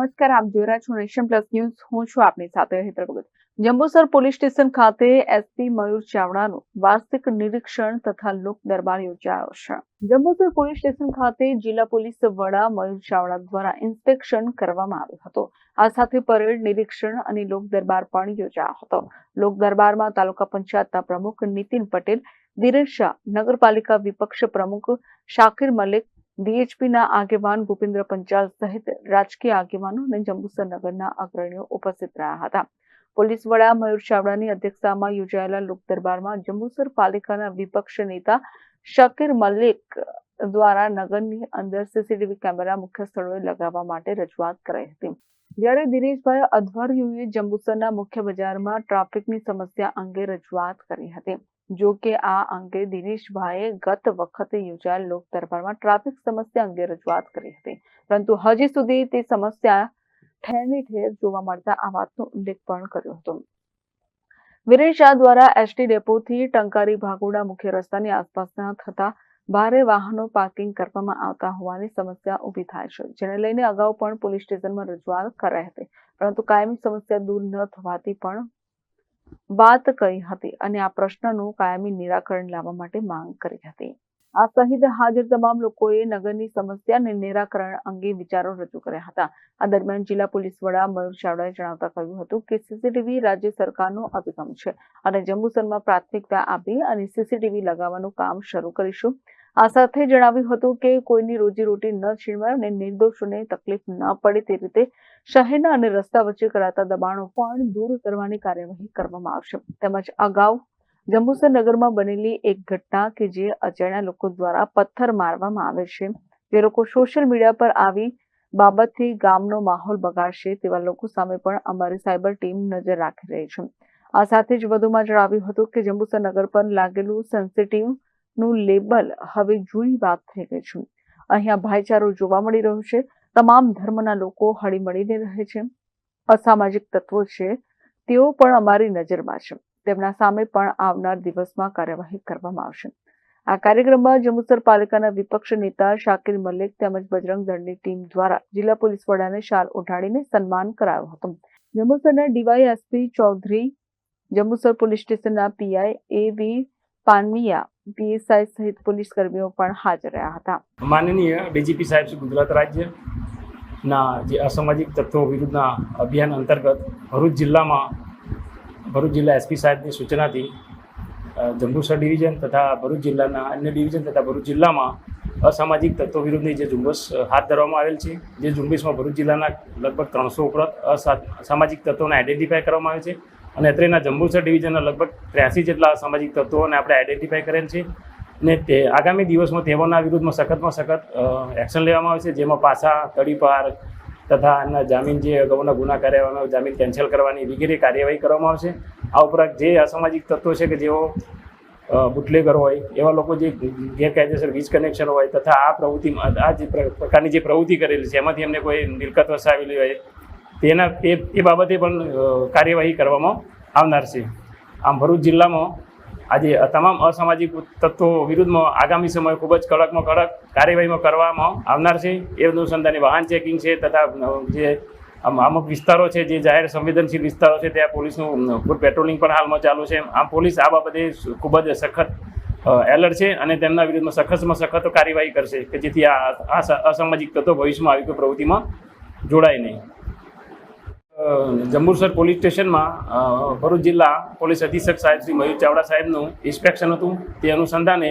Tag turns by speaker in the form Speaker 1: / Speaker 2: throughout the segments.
Speaker 1: નમસ્કાર, આપ જોઈ રહ્યા છો નેશન પ્લસ ન્યૂઝ. હું છું આપની સાથે હેતર ભગત. જંબુસર પોલીસ સ્ટેશન ખાતે એસપી મયુર ચાવડાનું વાર્ષિક નિરીક્ષણ તથા લોક દરબાર યોજાયો છે. જંબુસર પોલીસ સ્ટેશન ખાતે જિલ્લા પોલીસ વડા મયુર ચાવડા દ્વારા ઇન્સ્પેક્શન કરવામાં આવ્યું હતું. આ સાથે પરેડ નિરીક્ષણ અને લોક દરબાર પણ યોજાયો હતો. લોક દરબારમાં તાલુકા પંચાયતના પ્રમુખ નીતિન પટેલ, ધીરજ શાહ, નગરપાલિકા વિપક્ષ પ્રમુખ શાકિર મલિક ડીએચપીના આગેવાન ભૂપેન્દ્ર પંચાલ સહિત રાજકીય આગેવાનો અને જંબુસર નગરના અગ્રણીઓ ઉપસ્થિત રહ્યા હતા. પોલીસ વડા મયુર ચાવડાની અધ્યક્ષતામાં યોજાયેલા લોક દરબારમાં જંબુસર પાલિકાના વિપક્ષ નેતા શકીર મલિક દ્વારા નગરની અંદર સીસીટીવી કેમેરા મુખ્ય સ્થળોએ લગાવવા માટે રજૂઆત કરાઈ હતી. જ્યારે દિનેશભાઈ અધ્વર્યુએ જંબુસરના મુખ્ય બજારમાં ટ્રાફિકની સમસ્યા અંગે રજૂઆત કરી હતી. જો કે આ અંગે દિનેશભાઈએ ગત વખતે યોજાયેલ લોક દરબારમાં ટ્રાફિક સમસ્યા અંગે રજૂઆત કરી હતી. પરંતુ હજી સુધી તે સમસ્યા ઠેરની ઠેર જોવા મળતા આ વાતનો ઉલ્લેખ પણ કર્યો હતો. વિરેન શાહ દ્વારા એસટી ડેપોથી ટંકારી ભાગોડા મુખ્ય રસ્તાની આસપાસના થતા ભારે વાહનો પાર્કિંગ કરવામાં આવતા હોવાની સમસ્યા ઊભી થાય છે, જેને લઈને અગાઉ પણ પોલીસ સ્ટેશનમાં રજૂઆત કરાઈ હતી. પરંતુ કાયમી સમસ્યા દૂર ન થવાથી પણ વાત કરી હતી અને આ પ્રશ્નનું કાયમી નિરાકરણ લાવવા માટે માંગ કરી હતી. આ સહિત હાજર તમામ લોકોએ નગરની સમસ્યા નિરાકરણ અંગે વિચારો રજૂ કર્યા હતા. આ દરમિયાન જિલ્લા પોલીસ વડા મયુર ચાવડાએ જણાવતા કહ્યું હતું કે સીસીટીવી રાજ્ય સરકારનો અભિગમ છે અને જંબુસરમાં પ્રાથમિકતા આપી અને સીસીટીવી લગાવવાનું કામ શરૂ કરીશું. આ સાથે જણાવ્યું હતું કે કોઈની રોજીરોટી ન છીનવાય અને નિર્દોષોને તકલીફ ન પડે તે રીતે શહેરના અને રસ્તા વચ્ચે કરાતા દબાણો પણ દૂર કરવાની કાર્યવાહી કરવામાં આવશે. તેમજ અગાઉ જંબુસર નગરમાં બનેલી એક ઘટના કે જે અજાણ્યા લોકો દ્વારા પથ્થર મારવામાં આવે છે, જે લોકો સોશિયલ મીડિયા પર આવી બાબતથી ગામનો માહોલ બગાડશે તેવા લોકો સામે પણ અમારી સાયબર ટીમ નજર રાખી રહી છે. આ સાથે જ વધુમાં જણાવ્યું હતું કે જંબુસર નગર પર લાગેલું સેન્સિટિવ નું લેબલ હવે જૂની વાત થઈ ગઈ છે. અહીંયા ભાઈચારો જોવા મળી રહ્યો છે. તમામ ધર્મના લોકો હળીમળીને રહે છે. અસામાજિક તત્વો છે. તેઓ પણ અમારી નજરમાં છે. તેમના સામે પણ આવનાર દિવસમાં કાર્યવાહી કરવામાં આવશે. આ કાર્યક્રમમાં જંબુસર પાલિકાના વિપક્ષ નેતા શાકિર મલિક તેમજ બજરંગ દળની ટીમ દ્વારા જિલ્લા પોલીસ વડાને શાલ ઓઢાડીને સન્માન કરાયું હતું. જંબુસરના ડીવાયએસપી ચૌધરી, જંબુસર પોલીસ સ્ટેશનના PI A V Panmiya PSI સહિત પોલીસ કર્મીઓ પણ હાજર રહ્યા હતા.
Speaker 2: માનનીય ડીજીપી સાહેબ શ્રી ગુજરાત રાજ્યના જે અસામાજિક તત્વો વિરુદ્ધના અભિયાન અંતર્ગત ભરૂચ જિલ્લામાં, ભરૂચ જિલ્લા એસપી સાહેબની સૂચનાથી જંબુસર ડિવિઝન તથા ભરૂચ જિલ્લાના અન્ય ડિવિઝન તથા ભરૂચ જિલ્લામાં અસામાજિક તત્વો વિરુદ્ધની જે ઝુંબેશ હાથ ધરવામાં આવેલ છે, જે ઝુંબેશમાં ભરૂચ જિલ્લાના લગભગ ત્રણસો ઉપરાંત અસા- અસામાજિક તત્વોને આઈડેન્ટિફાય કરવામાં આવે છે. અને અત્રેના જંબુસર ડિવિઝનના લગભગ ત્ર્યાસી જેટલા સામાજિક તત્વોને આપણે આઈડેન્ટિફાય કરેલ છે. ને તે આગામી દિવસમાં તેઓના વિરુદ્ધમાં સખતમાં સખત એક્શન લેવામાં આવે છે જેમાં પાછા તડીપાર તથા એમના જામીન જે અગાઉના ગુના કર્યા જામીન કેન્સલ કરવાની વગેરે કાર્યવાહી કરવામાં આવશે. આ ઉપરાંત જે અસામાજિક તત્વો છે કે જેઓ બુટલેગર હોય, એવા લોકો જે ગેરકાયદેસર વીજ કનેક્શન હોય તથા આ પ્રવૃત્તિમાં આ જે પ્રકારની જે પ્રવૃત્તિ કરેલી છે, એમાંથી એમને કોઈ મિલકત વસાવેલી હોય તેના તે એ બાબતે પણ કાર્યવાહી કરવામાં આવનાર છે. આમ ભરૂચ જિલ્લામાં આજે તમામ અસામાજિક તત્વો વિરુદ્ધમાં આગામી સમય ખૂબ જ કડકમાં કડક કાર્યવાહીમાં કરવામાં આવનાર છે. એ અનુસંધાને વાહન ચેકિંગ છે તથા જે આમ, અમુક વિસ્તારો છે જે જાહેર સંવેદનશીલ વિસ્તારો છે ત્યાં પોલીસનું ફૂડ પેટ્રોલિંગ પણ હાલમાં ચાલુ છે. આમ પોલીસ આ બાબતે ખૂબ જ સખત એલર્ટ છે અને તેમના વિરુદ્ધમાં સખતમાં સખત કાર્યવાહી કરશે કે જેથી આ અસામાજિક તત્વો ભવિષ્યમાં આવી કોઈ પ્રવૃત્તિમાં જોડાય નહીં. જંબુસર પોલીસ સ્ટેશનમાં ભરૂચ જિલ્લા પોલીસ અધિક્ષક સાહેબ શ્રી મયુર ચાવડા સાહેબનું ઇન્સ્પેક્શન હતું. તે અનુસંધાને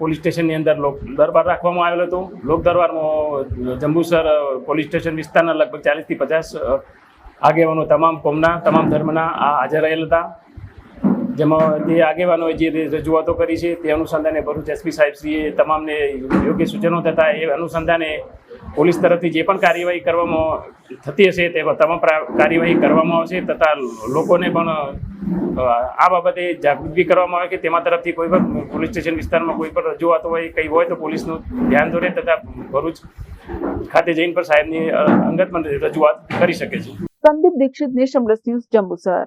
Speaker 2: પોલીસ સ્ટેશનની અંદર લોક દરબાર રાખવામાં આવેલો હતો. લોક દરબારમાં જંબુસર પોલીસ સ્ટેશન વિસ્તારના લગભગ ચાલીસથી પચાસ આગેવાનો તમામ કોમના, તમામ ધર્મના આ હાજર રહેલ હતા. જેમાં તે આગેવાનોએ જે રજૂઆતો કરી છે, તે અનુસંધાને ભરૂચ એસપી સાહેબશ્રીએ તમામને યોગ્ય સૂચનો થતા એ અનુસંધાને પોલીસ તરફથી જે પણ કાર્યવાહી કરવામાં થતી હશે, તે તમામ કાર્યવાહી કરવામાં આવશે તથા લોકોને પણ આ બાબતે જાગૃતિ કરવામાં આવે કે તેમાં તરફથી કોઈ પણ પોલીસ સ્ટેશન વિસ્તારમાં કોઈ પણ રજૂઆતો હોય, કંઈ હોય તો પોલીસનું ધ્યાન દોરે તથા ભરૂચ ખાતે જઈને પણ સાહેબની અંગત રજૂઆત કરી શકે છે.
Speaker 1: Sandeep Dixit Nation Plus News Jambusar.